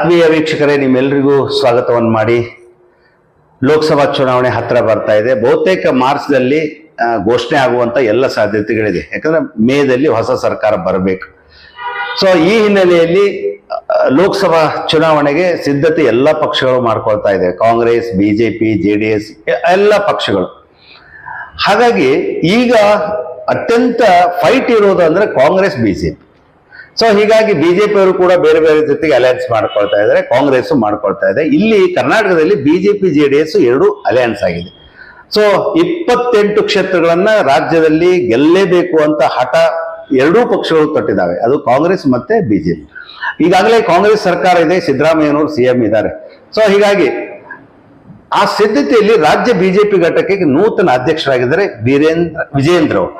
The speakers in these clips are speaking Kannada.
ಆತ್ಮೀಯ ವೀಕ್ಷಕರೇ ನಿಮ್ಮೆಲ್ಲರಿಗೂ ಸ್ವಾಗತವನ್ನು ಮಾಡಿ. ಲೋಕಸಭಾ ಚುನಾವಣೆ ಹತ್ತಿರ ಬರ್ತಾ ಇದೆ. ಬಹುತೇಕ ಮಾರ್ಚ್ದಲ್ಲಿ ಘೋಷಣೆ ಆಗುವಂಥ ಎಲ್ಲ ಸಾಧ್ಯತೆಗಳಿದೆ. ಯಾಕಂದರೆ ಮೇದಲ್ಲಿ ಹೊಸ ಸರ್ಕಾರ ಬರಬೇಕು. ಸೊ ಈ ಹಿನ್ನೆಲೆಯಲ್ಲಿ ಲೋಕಸಭಾ ಚುನಾವಣೆಗೆ ಸಿದ್ಧತೆ ಎಲ್ಲ ಪಕ್ಷಗಳು ಮಾಡ್ಕೊಳ್ತಾ ಇದೆ. Congress B J P J D S ಎಲ್ಲ ಪಕ್ಷಗಳು. ಹಾಗಾಗಿ ಈಗ ಅತ್ಯಂತ ಫೈಟ್ ಇರೋದು ಅಂದರೆ ಕಾಂಗ್ರೆಸ್, ಬಿಜೆಪಿ. ಸೊ ಹೀಗಾಗಿ ಬಿಜೆಪಿ ಅವರು ಕೂಡ ಬೇರೆ ಬೇರೆ ಜೊತೆಗೆ ಅಲಯನ್ಸ್ ಮಾಡ್ಕೊಳ್ತಾ ಇದ್ದಾರೆ ಕಾಂಗ್ರೆಸ್ ಮಾಡ್ಕೊಳ್ತಾ ಇದೆ. ಇಲ್ಲಿ ಕರ್ನಾಟಕದಲ್ಲಿ ಬಿಜೆಪಿ ಜೆ ಡಿ ಎಸ್ ಎರಡು ಅಲಯನ್ಸ್ ಆಗಿದೆ. ಸೊ ಇಪ್ಪತ್ತೆಂಟು ಕ್ಷೇತ್ರಗಳನ್ನ ರಾಜ್ಯದಲ್ಲಿ ಗೆಲ್ಲೇಬೇಕು ಅಂತ ಹಠ ಎರಡೂ ಪಕ್ಷಗಳು ತೊಟ್ಟಿದ್ದಾವೆ. ಅದು ಕಾಂಗ್ರೆಸ್ ಮತ್ತೆ ಬಿಜೆಪಿ ಈಗಾಗಲೇ ಕಾಂಗ್ರೆಸ್ ಸರ್ಕಾರ ಇದೆ, ಸಿದ್ದರಾಮಯ್ಯನವರು ಸಿಎಂ ಇದ್ದಾರೆ. ಸೊ ಹೀಗಾಗಿ ಆ ಸಿದ್ಧತೆಯಲ್ಲಿ ರಾಜ್ಯ ಬಿಜೆಪಿ ಘಟಕಕ್ಕೆ ನೂತನ ಅಧ್ಯಕ್ಷರಾಗಿದ್ದಾರೆ ವೀರೇಂದ್ರ ವಿಜೇಂದ್ರ ಅವರು.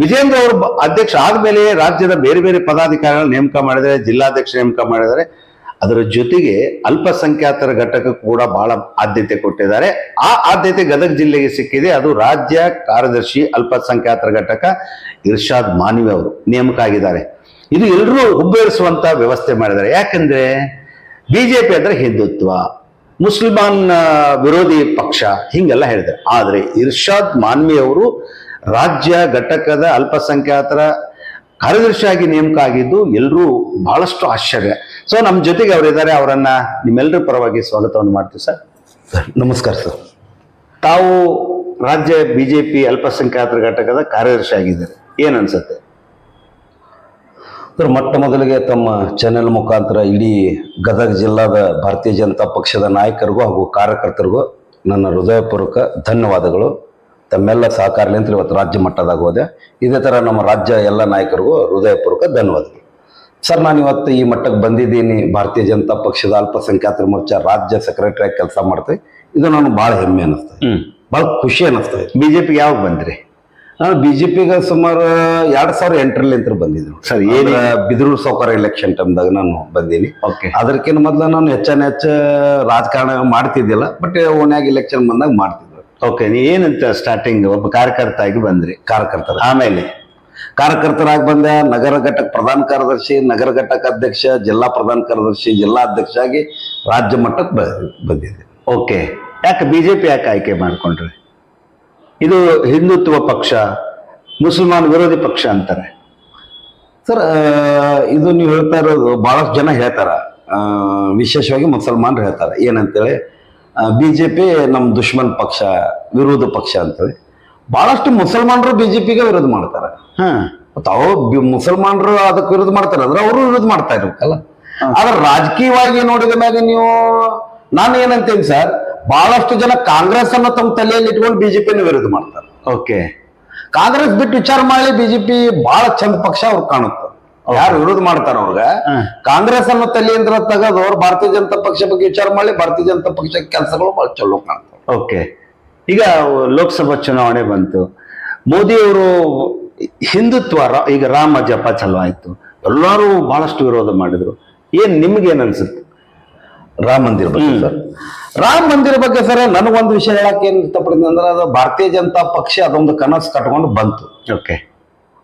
ವಿಜೇಂದ್ರ ಅವರು ಅಧ್ಯಕ್ಷ ಆದಮೇಲೆ ರಾಜ್ಯದ ಬೇರೆ ಬೇರೆ ಪದಾಧಿಕಾರಿಗಳ ನೇಮಕ ಮಾಡಿದರೆ ಜಿಲ್ಲಾಧ್ಯಕ್ಷ ನೇಮಕ ಮಾಡಿದರೆ ಅದರ ಜೊತೆಗೆ ಅಲ್ಪಸಂಖ್ಯಾತರ ಘಟಕಕ್ಕೂ ಕೂಡ ಬಹಳ ಆದ್ಯತೆ ಕೊಟ್ಟಿದ್ದಾರೆ. ಆ ಆದ್ಯತೆ ಗದಗ ಜಿಲ್ಲೆಗೆ ಸಿಕ್ಕಿದೆ. ಅದು ರಾಜ್ಯ ಕಾರ್ಯದರ್ಶಿ ಅಲ್ಪಸಂಖ್ಯಾತರ ಘಟಕ ಇರ್ಷಾದ್ ಮಾನವಿ ಅವರು ನೇಮಕ ಆಗಿದ್ದಾರೆ. ಇದು ಎಲ್ಲರೂ ಹುಬ್ಬೇರಿಸುವಂತ ವ್ಯವಸ್ಥೆ ಮಾಡಿದ್ದಾರೆ. ಯಾಕಂದ್ರೆ ಬಿಜೆಪಿ ಅಂದ್ರೆ ಹಿಂದುತ್ವ, ಮುಸ್ಲಿಮಾನ್ ವಿರೋಧಿ ಪಕ್ಷ ಹಿಂಗೆಲ್ಲ ಹೇಳಿದ್ದಾರೆ. ಆದರೆ ಇರ್ಷಾದ್ ಮಾನ್ವಿ ಅವರು ರಾಜ್ಯ ಘಟಕದ ಅಲ್ಪಸಂಖ್ಯಾತರ ಕಾರ್ಯದರ್ಶಿಯಾಗಿ ನೇಮಕ ಆಗಿದ್ದು ಎಲ್ಲರೂ ಬಹಳಷ್ಟು ಆಶ್ಚರ್ಯ. ಸೊ ನಮ್ಮ ಜೊತೆಗೆ ಅವರಿದ್ದಾರೆ. ಅವರನ್ನ ನಿಮ್ಮೆಲ್ಲರ ಪರವಾಗಿ ಸ್ವಾಗತವನ್ನು ಮಾಡ್ತೀವಿ ಸರ್. ನಮಸ್ಕಾರ ಸರ್. ತಾವು ರಾಜ್ಯ ಬಿ ಜೆ ಪಿ ಅಲ್ಪಸಂಖ್ಯಾತರ ಘಟಕದ ಕಾರ್ಯದರ್ಶಿ ಆಗಿದ್ದಾರೆ ಏನು ಅನ್ಸುತ್ತೆ? ಸರ್ ಮೊಟ್ಟ ಮೊದಲಿಗೆ ತಮ್ಮ ಚಾನೆಲ್ ಮುಖಾಂತರ ಇಡೀ ಗದಗ ಜಿಲ್ಲಾದ ಭಾರತೀಯ ಜನತಾ ಪಕ್ಷದ ನಾಯಕರಿಗೂ ಹಾಗೂ ಕಾರ್ಯಕರ್ತರಿಗೂ ನನ್ನ ಹೃದಯಪೂರ್ವಕ ಧನ್ಯವಾದಗಳು. ತಮ್ಮೆಲ್ಲ ಸಹಕಾರಲಿಂತ ಇವತ್ತು ರಾಜ್ಯ ಮಟ್ಟದಾಗ ಹೋದೆ ಇದೇ ಥರ ನಮ್ಮ ರಾಜ್ಯ ಎಲ್ಲ ನಾಯಕರಿಗೂ ಹೃದಯಪೂರ್ವಕ ಧನ್ಯವಾದಗಳು ಸರ್ ನಾನು ಇವತ್ತು ಈ ಮಟ್ಟಕ್ಕೆ ಬಂದಿದ್ದೀನಿ. ಭಾರತೀಯ ಜನತಾ ಪಕ್ಷದ ಅಲ್ಪಸಂಖ್ಯಾತರ ಮೋರ್ಚಾ ರಾಜ್ಯ ಸೆಕ್ರೆಟರಿ ಆಗಿ ಕೆಲಸ ಮಾಡ್ತೀವಿ ಇದು. ನನಗೆ ಭಾಳ ಹೆಮ್ಮೆ ಅನ್ನಿಸ್ತದೆ ಭಾಳ ಖುಷಿ ಅನ್ನಿಸ್ತದೆ ಬಿ ಜೆ ಪಿ ಯಾವಾಗ ಬಂದ್ರಿ? ನಾನು ಪಿಗೆ ಸುಮಾರು ಎರಡು ಸಾವಿರ ಎಂಟರಲ್ಲಿ ಅಂತ ಬಂದಿದ್ರು ಸರ್, ಏನು ಬಿದಿರು ಸೌಕರ್ಯ ಎಲೆಕ್ಷನ್ ಟೈಮ್ದಾಗ ನಾನು ಬಂದೀನಿ. ಓಕೆ. ಅದಕ್ಕಿಂತ ಮೊದಲು ನಾನು ಹೆಚ್ಚಾನ ಹೆಚ್ಚು ರಾಜಕಾರಣ ಮಾಡ್ತಿದ್ದಿಲ್ಲ. ಬಟ್ ಓನ್ಯಾಗ ಎಲೆಕ್ಷನ್ ಬಂದಾಗ ಮಾಡ್ತಿದ್ರು ಓಕೆ ನೀ ಏನಂತ ಸ್ಟಾರ್ಟಿಂಗ್ ಒಬ್ಬ ಕಾರ್ಯಕರ್ತ ಆಗಿ ಬಂದ್ರಿ? ಕಾರ್ಯಕರ್ತರ. ಆಮೇಲೆ? ಕಾರ್ಯಕರ್ತರಾಗಿ ಬಂದ ನಗರ ಘಟಕ ಪ್ರಧಾನ ಕಾರ್ಯದರ್ಶಿ ನಗರ ಘಟಕ ಅಧ್ಯಕ್ಷ ಜಿಲ್ಲಾ ಪ್ರಧಾನ ಕಾರ್ಯದರ್ಶಿ ಜಿಲ್ಲಾ ಅಧ್ಯಕ್ಷ ಆಗಿ ರಾಜ್ಯ ಮಟ್ಟಕ್ಕೆ ಬ- ಬಂದಿದ್ದೆ. ಓಕೆ ಯಾಕೆ ಬಿಜೆಪಿ ಯಾಕೆ ಆಯ್ಕೆ ಮಾಡ್ಕೊಂಡ್ರಿ? ಇದು ಹಿಂದುತ್ವ ಪಕ್ಷ ಮುಸಲ್ಮಾನ್ ವಿರೋಧಿ ಪಕ್ಷ ಅಂತಾರೆ. ಸರ್ ಇದು ನೀವು ಹೇಳ್ತಾ ಇರೋದು ಬಹಳಷ್ಟು ಜನ ಹೇಳ್ತಾರ. ವಿಶೇಷವಾಗಿ ಮುಸಲ್ಮಾನರು ಹೇಳ್ತಾರೆ. ಏನಂತೇಳಿ? ಬಿ ಜೆ ಪಿ ನಮ್ಮ ದುಶ್ಮನ್ ಪಕ್ಷ ವಿರೋಧ ಪಕ್ಷ ಅಂತೇಳಿ ಬಹಳಷ್ಟು ಮುಸಲ್ಮಾನರು ಬಿ ಜೆ ಪಿಗೆ ವಿರೋಧ ಮಾಡ್ತಾರೆ ಬಿ- ಮುಸಲ್ಮಾನರು ಅದಕ್ಕೆ ವಿರೋಧ ಮಾಡ್ತಾರೆ ಅಂದ್ರೆ ಅವರು ವಿರೋಧ ಮಾಡ್ತಾ ಇರ್ಬೇಕಲ್ಲ ಆದ್ರೆ ರಾಜಕೀಯವಾಗಿ ನೋಡಿದ ಮ್ಯಾಗ ನೀವು ನಾನು ಏನಂತೀನಿ ಸರ್ ಬಹಳಷ್ಟು ಜನ ಕಾಂಗ್ರೆಸ್ ಅನ್ನ ತಮ್ಮ ತಲೆಯಲ್ಲಿ ಇಟ್ಕೊಂಡು ಬಿಜೆಪಿನ ವಿರೋಧ ಮಾಡ್ತಾರೆ. ಓಕೆ. ಕಾಂಗ್ರೆಸ್ ಬಿಟ್ಟು ವಿಚಾರ ಮಾಡಿ ಬಿಜೆಪಿ ಬಹಳ ಚಂದ ಪಕ್ಷ ಅವ್ರು ಕಾಣುತ್ತೆ. ಯಾರು ವಿರೋಧ ಮಾಡ್ತಾರ ಅವ್ರಗ. ಕಾಂಗ್ರೆಸ್ ಅನ್ನು ತಲೆಯಿಂದ ತೆಗೆದು ಅವ್ರು ಭಾರತೀಯ ಜನತಾ ಪಕ್ಷ ಬಗ್ಗೆ ವಿಚಾರ ಮಾಡಿ ಭಾರತೀಯ ಜನತಾ ಪಕ್ಷ ಕೆಲಸಗಳು ಬಹಳ ಚಲೋ ಕಾಣ್ತಾವ. ಓಕೆ ಈಗ ಲೋಕಸಭಾ ಚುನಾವಣೆ ಬಂತು. ಮೋದಿ ಅವರು ಹಿಂದುತ್ವ ಈಗ ರಾಮ ಜಪ ಚಲೋ ಆಯ್ತು. ಎಲ್ಲರೂ ಬಹಳಷ್ಟು ವಿರೋಧ ಮಾಡಿದ್ರು. ಏನ್ ನಿಮ್ಗೇನ್ ಅನ್ಸುತ್ತೆ? ರಾಮ ಮಂದಿರ ಬಗ್ಗೆ ಸರ್. ರಾಮ ಮಂದಿರ ಬಗ್ಗೆ ಸರ್ ನನಗೊಂದು ವಿಷಯ ಹೇಳಕ್ಕೆ ಏನ್ ಇಷ್ಟಪಡ್ತೀನಿ ಅಂದ್ರೆ ಅದು ಭಾರತೀಯ ಜನತಾ ಪಕ್ಷ ಅದೊಂದು ಕನಸು ಕಟ್ಕೊಂಡು ಬಂತು. ಓಕೆ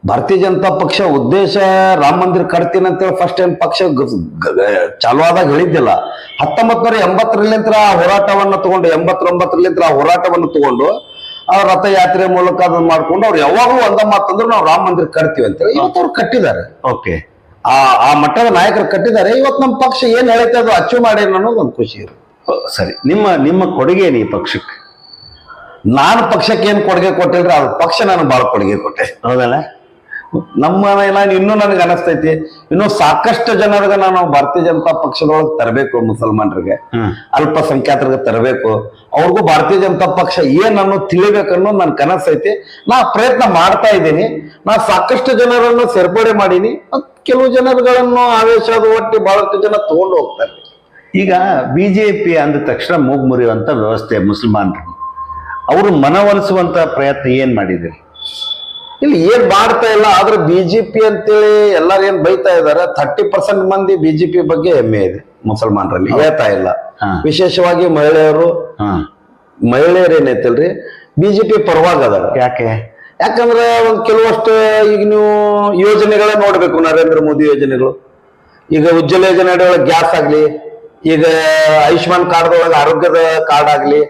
ಭಾರತೀಯ ಜನತಾ ಪಕ್ಷ ಉದ್ದೇಶ ರಾಮ ಮಂದಿರ ಕಟ್ತೀನಿ ಅಂತೇಳಿ ಫಸ್ಟ್ ಟೈಮ್ ಪಕ್ಷ ಗ- ಗ- ಚಾಲು ಆದಾಗ ಹೇಳಿದ್ದಿಲ್ಲ. ಹತ್ತೊಂಬತ್ ನೂರ ಎಂಬತ್ತರಲ್ಲಿಂತ ಆ ಹೋರಾಟವನ್ನ ತಗೊಂಡು ಎಂಬತ್ತೊಂಬತ್ತರಲ್ಲಿಂತ ಆ ಹೋರಾಟವನ್ನು ತಗೊಂಡು ಆ ರಥಯಾತ್ರೆ ಮೂಲಕ ಅದನ್ನ ಮಾಡ್ಕೊಂಡು ಅವ್ರು ಯಾವಾಗಲೂ ಒಂದ ಮಾತಂದ್ರೆ ನಾವು ರಾಮ ಮಂದಿರ ಕಟ್ತೀವಿ ಅಂತೇಳಿ ಇವತ್ತು ಅವ್ರು ಕಟ್ಟಿದ್ದಾರೆ. ಓಕೆ. ಆ ಆ ಮಟ್ಟದ ನಾಯಕರು ಕಟ್ಟಿದ್ದಾರೆ. ಇವತ್ತು ನಮ್ಮ ಪಕ್ಷ ಏನ್ ಹೇಳುತ್ತೆ ಅದು ಅಚ್ಚು ಮಾಡಿ ಅನ್ನೋದು ಒಂದು ಖುಷಿ ಇದೆ ಸರಿ. ನಿಮ್ಮ ನಿಮ್ಮ ಕೊಡುಗೆ ಏನು ಈ ಪಕ್ಷಕ್ಕೆ? ನಾನು ಪಕ್ಷಕ್ಕೆ ಏನು ಕೊಡುಗೆ ಕೊಟ್ಟಿಲ್ರಿ ಅದು ಪಕ್ಷ ನಾನು ಭಾಳ ಕೊಡುಗೆ ಕೊಟ್ಟೆ. ಹೌದಲ್ಲ? ನಮ್ಮ ನಾನು ಇನ್ನೂ ನನಗೆ ಅನಿಸ್ತೈತಿ. ಇನ್ನೂ ಸಾಕಷ್ಟು ಜನರಿಗೆ ನಾನು ಭಾರತೀಯ ಜನತಾ ಪಕ್ಷದೊಳಗೆ ತರಬೇಕು ಮುಸಲ್ಮಾನರಿಗೆ. ಅಲ್ಪಸಂಖ್ಯಾತರಿಗೆ ತರಬೇಕು. ಅವ್ರಿಗೂ ಭಾರತೀಯ ಜನತಾ ಪಕ್ಷ ಏನನ್ನು ಅನ್ನೋ ತಿಳಿಬೇಕನ್ನೋ ನನ್ನ ಕನಸೈತಿ. ನಾ ಪ್ರಯತ್ನ ಮಾಡ್ತಾ ಇದ್ದೀನಿ. ನಾ ಸಾಕಷ್ಟು ಜನರನ್ನು ಸೇರ್ಪಡೆ ಮಾಡೀನಿ. ಮತ್ತು ಕೆಲವು ಜನರುಗಳನ್ನು ಆವೇಶದ ಒಟ್ಟಿ ಬಹಳಷ್ಟು ಜನ ತಗೊಂಡು ಹೋಗ್ತಾರೆ. ಈಗ ಬಿಜೆಪಿ ಅಂದ ತಕ್ಷಣ ಮೂಗ್ ಮುರಿಯುವಂತ ವ್ಯವಸ್ಥೆ ಮುಸಲ್ಮಾನರು ಅವರು ಮನವೊಲಿಸುವಂತ ಪ್ರಯತ್ನ ಏನು ಮಾಡಿದಿರಿ? ಇಲ್ಲಿ ಏನ್ ಮಾಡ್ತಾ ಇಲ್ಲ ಆದ್ರೆ ಬಿಜೆಪಿ ಅಂತೇಳಿ ಎಲ್ಲಾರು ಏನ್ ಬೈತಾ ಇದಾರೆ ಥರ್ಟಿ ಪರ್ಸೆಂಟ್ ಮಂದಿ ಬಿಜೆಪಿ ಬಗ್ಗೆ ಹೆಮ್ಮೆ ಇದೆ ಮುಸಲ್ಮಾನರಲ್ಲಿ ಹೇಳ್ತಾ ಇಲ್ಲ. ವಿಶೇಷವಾಗಿ ಮಹಿಳೆಯರು ಮಹಿಳೆಯರು ಏನೈತಿಲ್ರಿ? ಬಿಜೆಪಿ ಪರವಾಗಿ ಅದಾರ ಯಾಕೆ? ಯಾಕಂದ್ರೆ ಒಂದ್ ಕೆಲವಷ್ಟು ಈಗ ನೀವು ಯೋಜನೆಗಳೇ ನೋಡ್ಬೇಕು ನರೇಂದ್ರ ಮೋದಿ ಯೋಜನೆಗಳು. ಈಗ ಉಜ್ವಲ ಯೋಜನೆ ಅಡಿಯೊಳಗೆ ಗ್ಯಾಸ್ ಆಗ್ಲಿ ಈಗ ಆಯುಷ್ಮಾನ್ ಕಾರ್ಡ್ದೊಳಗೆ ಆರೋಗ್ಯದ ಕಾರ್ಡ್ ಆಗ್ಲಿ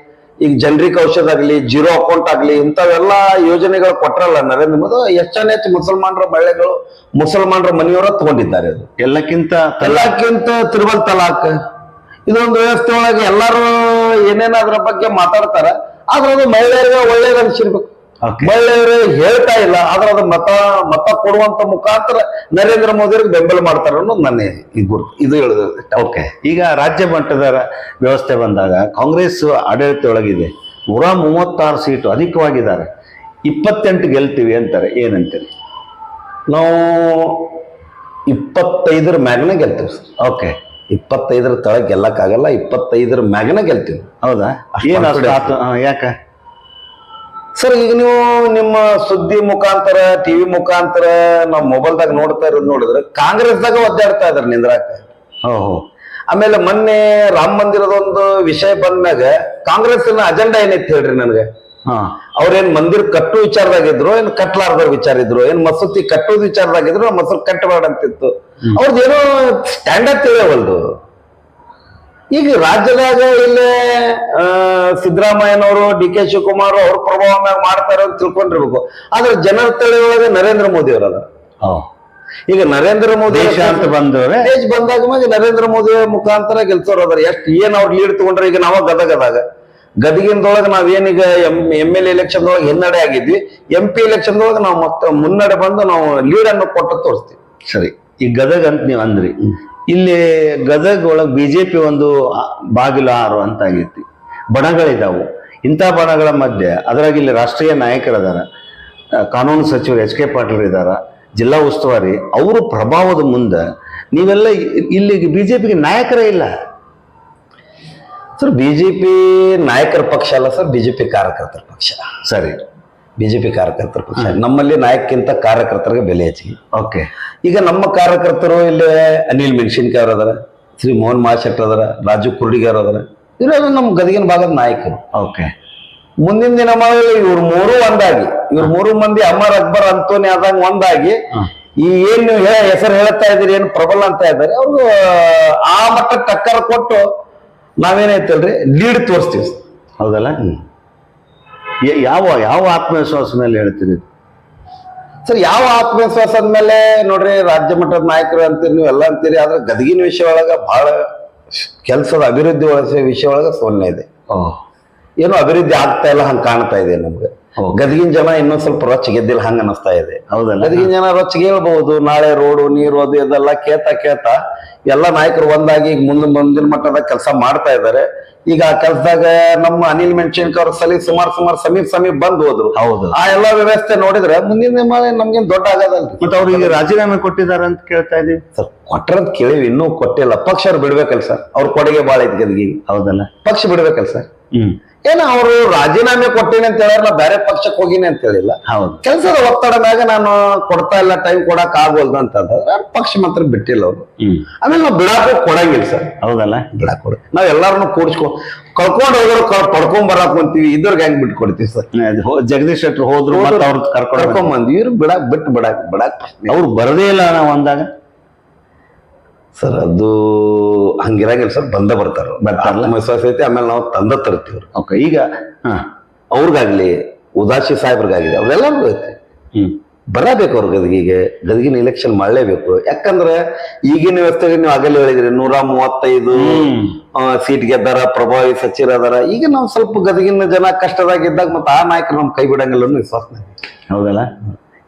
ಈಗ ಜನರಿಕ್ ಔಷಧ ಆಗ್ಲಿ ಜೀರೋ ಅಕೌಂಟ್ ಆಗ್ಲಿ ಇಂಥವೆಲ್ಲ ಯೋಜನೆಗಳು ಕೊಟ್ಟರಲ್ಲ ನರೇಂದ್ರ ಮೋದಿ ಹೆಚ್ಚಾನ ಹೆಚ್ಚು ಮುಸಲ್ಮಾನರ ಮಹಿಳೆಗಳು ಮುಸಲ್ಮಾನರ ಮನೆಯವರ ತಗೊಂಡಿದ್ದಾರೆ ಅದು. ಎಲ್ಲಕ್ಕಿಂತ ಎಲ್ಲಕ್ಕಿಂತ ತಿರುವಲ್ ತಲಾಕ್. ಇದೊಂದು ವ್ಯವಸ್ಥೆ ಒಳಗೆ ಎಲ್ಲರೂ ಏನೇನು ಅದ್ರ ಬಗ್ಗೆ ಮಾತಾಡ್ತಾರೆ. ಆದ್ರೆ ಅದು ಮಹಿಳೆಯರಿಗೆ ಒಳ್ಳೇದು ಅನ್ಸಿರ್ಬೇಕು Okay. ಮಹಿಳೆಯರು ಹೇಳ್ತಾ ಇಲ್ಲ ಆದ್ರೆ ಅದು ಮತ ಮತ ಕೊಡುವಂತ ಮುಖಾಂತರ ನರೇಂದ್ರ ಮೋದಿ ಅವ್ರಿಗೆ ಬೆಂಬಲ ಮಾಡ್ತಾರೆ ಅನ್ನೋದು ನನ್ನ ಈ ಗುರುತು. ಇದು ಹೇಳುದು ಓಕೆ ಈಗ ರಾಜ್ಯ ಮಟ್ಟದ ವ್ಯವಸ್ಥೆ ಬಂದಾಗ ಕಾಂಗ್ರೆಸ್ ಆಡಳಿತದೊಳಗಿದೆ. ನೂರ ಮೂವತ್ತಾರು ಸೀಟು ಅಧಿಕವಾಗಿದ್ದಾರೆ. ಇಪ್ಪತ್ತೆಂಟು ಗೆಲ್ತೀವಿ ಅಂತಾರೆ. ಏನಂತೀರಿ? ನಾವು ಇಪ್ಪತ್ತೈದರ ಮ್ಯಾಗ್ನ ಗೆಲ್ತೀವಿ ಸರ್. ಓಕೆ ಇಪ್ಪತ್ತೈದರ ತಳ ಗೆಲ್ಲಕ್ಕಾಗಲ್ಲ ಇಪ್ಪತ್ತೈದರ ಮ್ಯಾಗ್ನ ಗೆಲ್ತೀವಿ. ಹೌದಾ? ಏನು ಯಾಕ? ಸರ್ ಈಗ ನೀವು ನಿಮ್ಮ ಸುದ್ದಿ ಮುಖಾಂತರ ಟಿವಿ ಮುಖಾಂತರ ನಾವು ಮೊಬೈಲ್ದಾಗ ನೋಡ್ತಾ ಇರೋದು ನೋಡಿದ್ರೆ ಕಾಂಗ್ರೆಸ್ದಾಗ ಒದ್ದಾಡ್ತಾ ಇದಾರೆ ನಿಂದ್ರಾಕ. ಆಮೇಲೆ ಮೊನ್ನೆ ರಾಮ ಮಂದಿರದ ಒಂದು ವಿಷಯ ಬಂದ್ಮ್ಯಾಗ ಕಾಂಗ್ರೆಸ್ ಅಜೆಂಡಾ ಏನೈತಿ ಹೇಳ್ರಿ ನನಗೆ? ಹಾ. ಅವ್ರೇನ್ ಮಂದಿರ ಕಟ್ಟು ವಿಚಾರದಾಗಿದ್ರು ಏನ್ ಕಟ್ಲಾರ್ದ್ರ ವಿಚಾರ ಇದ್ರು ಏನ್ ಮಸೂತಿ ಕಟ್ಟೋದ್ ವಿಚಾರದಾಗಿದ್ರು ಮಸೂತಿ ಕಟ್ಟಬೇಡ ಅಂತಿತ್ತು. ಅವ್ರದ್ದು ಏನೋ ಸ್ಟ್ಯಾಂಡರ್ಡ್ ತಿಳಿಯವಲ್ದು ಈಗ ರಾಜ್ಯದಾಗ ಇಲ್ಲೇ ಆ, ಸಿದ್ದರಾಮಯ್ಯನವರು ಡಿ ಕೆ ಶಿವಕುಮಾರ್ ಅವ್ರ ಪ್ರಭಾವ ಮ್ಯಾಗ ಮಾಡ್ತಾರ ಅಂತ ತಿಳ್ಕೊಂಡಿರ್ಬೇಕು. ಆದ್ರೆ ಜನರ ತಳಿಯೊಳಗೆ ನರೇಂದ್ರ ಮೋದಿ ಅವರದ ಓ ಈಗ ನರೇಂದ್ರ ಮೋದಿ ದೇಶ ಅಂತ ಬಂದವ್ರೆ. ದೇಶ ಬಂದಾಗ ಮ್ಯಾಗ ನರೇಂದ್ರ ಮೋದಿ ಮುಖಾಂತರ ಗೆಲ್ಸೋರ್ ಅದಾರ. ಎಷ್ಟ್ ಏನ್ ಅವ್ರ ಲೀಡ್ ತಗೊಂಡ್ರೆ ಈಗ ನಾವ ಗದಗದಾಗ. ಗದಗಿಂದೊಳಗೆ ನಾವೇನೀಗ ಎಂ ಎಂ ಎಲ್ ಎಲೆಕ್ಷನ್ ಒಳಗೆ ಹಿನ್ನಡೆ ಆಗಿದ್ವಿ. ಎಂ ಪಿ ಎಲೆಕ್ಷನ್ ಒಳಗೆ ನಾವು ಮತ್ತೆ ಮುನ್ನಡೆ ಬಂದು ನಾವು ಲೀಡ್ ಅನ್ನು ಕೊಟ್ಟು ತೋರಿಸ್ತೀವಿ. ಸರಿ. ಈ ಗದಗ ಅಂತ ನೀವು ಅಂದ್ರಿ. ಇಲ್ಲಿ ಗದಗ ಒಳಗೆ ಬಿ ಜೆ ಪಿ ಒಂದು ಬಾಗಿಲು ಆರು ಅಂತ ಆಗೈತಿ. ಬಣಗಳಿದಾವು. ಇಂಥ ಬಣಗಳ ಮಧ್ಯೆ ಅದ್ರಾಗ ಇಲ್ಲಿ ರಾಷ್ಟ್ರೀಯ ನಾಯಕರದಾರ. ಆ, ಕಾನೂನು ಸಚಿವರು ಎಚ್ ಕೆ ಪಾಟೀಲ್ ಇದ್ದಾರೆ ಜಿಲ್ಲಾ ಉಸ್ತುವಾರಿ ಅವರು ಪ್ರಭಾವದ ಮುಂದೆ ನೀವೆಲ್ಲ ಇಲ್ಲಿ ಬಿ ಜೆ ಪಿಗೆ ನಾಯಕರೇ ಇಲ್ಲ. ಸರ್ ಬಿ ಜೆ ಪಿ ನಾಯಕರ ಪಕ್ಷ ಅಲ್ಲ ಸರ್ ಬಿ ಜೆ ಪಿ ಕಾರ್ಯಕರ್ತರ ಪಕ್ಷ. ಸರಿ. ಬಿಜೆಪಿ ಕಾರ್ಯಕರ್ತರ ಪಕ್ಷ. ನಮ್ಮಲ್ಲಿ ನಾಯಕಕ್ಕಿಂತ ಕಾರ್ಯಕರ್ತರಿಗೆ ಬೆಲೆ ಹೆಚ್ಚಿಗೆ. ಓಕೆ. ಈಗ ನಮ್ಮ ಕಾರ್ಯಕರ್ತರು ಇಲ್ಲಿ ಅನಿಲ್ ಮೆಣಸಿನ್ಕಾಯಿ ಅವ್ರು ಅದಾರ ಶ್ರೀ ಮೋಹನ್ ಮಹಾಶೆಟ್ಟರ್ ಅದಾರ ರಾಜು ಕುರ್ಡಿಗೆ ಅವ್ರು ಅದಾರ ಇವರೆಲ್ಲ ನಮ್ಮ ಗದಗಿನ ಭಾಗದ ನಾಯಕರು. ಓಕೆ. ಮುಂದಿನ ದಿನಮಾನಗಳಲ್ಲಿ ಇವ್ರು ಮೂರು ಒಂದಾಗಿ. ಇವ್ರ ಮೂರು ಮಂದಿ ಅಮರ್ ಅಕ್ಬರ್ ಅಂತೋನಿ ಆದಂಗ ಒಂದಾಗಿ. ಈ ಏನ್ ನೀವು ಹೇಳ ಹೆಸರು ಹೇಳ್ತಾ ಇದೀರಿ ಏನು ಪ್ರಬಲ ಅಂತ ಇದ್ದಾರೆ ಅವ್ರು ಆ ಮಟ್ಟ ಟಕ್ಕರ್ ಕೊಟ್ಟು ನಾವೇನೈತಲ್ರಿ ಲೀಡ್ ತೋರಿಸ್ತೀವಿ. ಹೌದಲ್ಲ? ಯಾವ ಯಾವ ಆತ್ಮವಿಶ್ವಾಸ ಮೇಲೆ ಹೇಳ್ತೀರಿ? ಸರ್ ಯಾವ ಆತ್ಮವಿಶ್ವಾಸದ ಮೇಲೆ ನೋಡ್ರಿ ರಾಜ್ಯ ಮಟ್ಟದ ನಾಯಕರು ಅಂತೀರಿ ನೀವು ಎಲ್ಲ ಅಂತೀರಿ ಆದ್ರೆ ಗದಗಿನ ವಿಷಯ ಒಳಗ ಬಹಳ ಕೆಲಸದ ಅಭಿವೃದ್ಧಿ ಒಳಗ ವಿಷಯ ಒಳಗ ಸೊನ್ನೆ ಇದೆ. ಏನು ಅಭಿವೃದ್ಧಿ ಆಗ್ತಾ ಇಲ್ಲ ಹಂಗ ಕಾಣ್ತಾ ಇದೆ ನಮ್ಗೆ. ಗದಗಿನ ಜನ ಇನ್ನೊಂದ್ ಸ್ವಲ್ಪ ರೊಚ್ಚ ಗೆದ್ದಿಲ್ಲ ಹಂಗ ಅನಿಸ್ತಾ ಇದೆ. ಹೌದಲ್ಲ? ಗದಗಿನ ಜನ ರೊಚ್ಚಿಗೆ ಹೇಳ್ಬಹುದು ನಾಳೆ ರೋಡು ನೀರು ಅದು ಇದೆಲ್ಲ ಕೇಳ್ತಾ ಕೇಳ್ತಾ ಎಲ್ಲ ನಾಯಕರು ಒಂದಾಗಿ ಈಗ ಮುಂದೆ ಮುಂದಿನ ಮಟ್ಟದ ಕೆಲಸ ಮಾಡ್ತಾ ಇದ್ದಾರೆ. ಈಗ ಆ ಕೆಲಸದಾಗ ನಮ್ಮ ಅನಿಲ್ ಮೆಣಸಿನ್ಕಾಯಿ ಅವ್ರ ಸಲಿ ಸುಮಾರು ಸುಮಾರು ಸಮೀಪ ಸಮೀಪ ಬಂದ್ ಹೋದ್ರು. ಹೌದು. ಆ ಎಲ್ಲಾ ವ್ಯವಸ್ಥೆ ನೋಡಿದ್ರೆ ಮುಂದಿನ ದಿನ ನಮ್ಗೇನ್ ದೊಡ್ಡ ಆಗೋದಲ್ರಿ. ಮತ್ತೆ ಈಗ ರಾಜೀನಾಮೆ ಕೊಟ್ಟಿದ್ದಾರೆ ಅಂತ ಕೇಳ್ತಾ ಇದೀವಿ ಸರ್ ಕೊಟ್ರಂತ ಕೇಳಿವಿ ಇನ್ನೂ ಕೊಟ್ಟಿಲ್ಲ. ಪಕ್ಷ ಅವ್ರು ಬಿಡ್ಬೇಕಲ್ಲ ಸರ್. ಅವ್ರ ಕೊಡುಗೆ ಬಾಳ ಐತಿ ಗದಗಿ ಹೌದಲ್ಲ? ಪಕ್ಷ ಬಿಡ್ಬೇಕಲ್ಲ ಸರ್. ಹ್ಮ್. ಏನ ಅವರು ರಾಜೀನಾಮೆ ಕೊಟ್ಟೇನೆ ಅಂತ ಹೇಳಿರಲ್ಲ ಬೇರೆ ಪಕ್ಷಕ್ಕೆ ಹೋಗಿನಿ ಅಂತ ಹೇಳಿಲ್ಲ. ಹೌದು. ಕೆಲಸದ ಒತ್ತಡ ಮ್ಯಾಗ ನಾನು ಕೊಡ್ತಾ ಇಲ್ಲ ಟೈಮ್ ಕೊಡಕ್ ಆಗೋಲ್ದು ಅಂತ ಪಕ್ಷ ಮಾತ್ರ ಬಿಟ್ಟಿಲ್ಲ ಅವರು. ಆಮೇಲೆ ನಾವು ಬಿಡಾಕು ಕೊಡಂಗಿಲ್ಲ ಸರ್. ಹೌದಲ್ಲ? ಬಿಡಾಕ್ ಕೊಡ ನಾವ್ ಎಲ್ಲಾರನು ಕೂಡ್ಸ್ಕೊ ಕಳ್ಕೊಂಡ್ ಹೋಗೋರು ಕ- ಪಡ್ಕೊಂಡ್ ಬರಾಕ್ ಅಂತೀವಿ ಇದ್ರಿಗೆ ಹೆಂಗ್ ಬಿಟ್ಟು ಕೊಡ್ತೀವಿ ಸರ್ ಜಗದೀಶ್ ಶೆಟ್ಟರ್ ಹೋದ್ರು ಅವ್ರ ಕರ್ಕೊಂಡು ಕರ್ಕೊಂಡ್ ಬಂದ್ವಿ ಇವ್ರು ಬಿಡಾಕ್ ಬಿಟ್ಟು ಬಿಡಾಕ್ ಬಿಡಾಕ್ ಅವ್ರು ಬರದೇ ಇಲ್ಲ ನಾವು ಅಂದಾಗ? ಸರ್ ಅದು ಹಂಗಿರಂಗಿಲ್ಲ ಸರ್ ಬಂದ ಬರ್ತಾರ? ಆತ್ಮವಿಶ್ವಾಸ ಐತಿ ಆಮೇಲೆ ನಾವು ತಂದ ತರ್ತೀವ್ರಿ ಓಕೆ ಈಗ ಹಾ. ಅವ್ರಿಗಾಗ್ಲಿ ಉದಾಸಿ ಸಾಹೇಬ್ರಿಗಾಗ್ಲಿ ಅವ್ರೆಲ್ಲರಿಗೂ ಐತಿ. ಹ್ಮ್. ಬರಬೇಕು ಅವ್ರ ಗದಗಿಗೆ ಗದಗಿನ ಇಲೆಕ್ಷನ್ ಮಾಡಲೇಬೇಕು. ಯಾಕಂದ್ರೆ ಈಗಿನ ವ್ಯವಸ್ಥೆಗೆ ನೀವು ಆಗಲೇ ಹೇಳಿದ್ರಿ ನೂರ ಮೂವತ್ತೈದು. ಸೀಟ್ ಗೆದ್ದಾರ ಪ್ರಭಾವಿ ಸಚಿವರ ಅದಾರ. ಈಗ ನಾವು ಸ್ವಲ್ಪ ಗದಗಿನ ಜನ ಕಷ್ಟದಾಗಿದ್ದಾಗ ಮತ್ತೆ ಆ ನಾಯಕರು ನಮ್ ಕೈ ಬಿಡಂಗಿಲ್ಲ ವಿಶ್ವಾಸ. ಹೌದಲ್ಲ?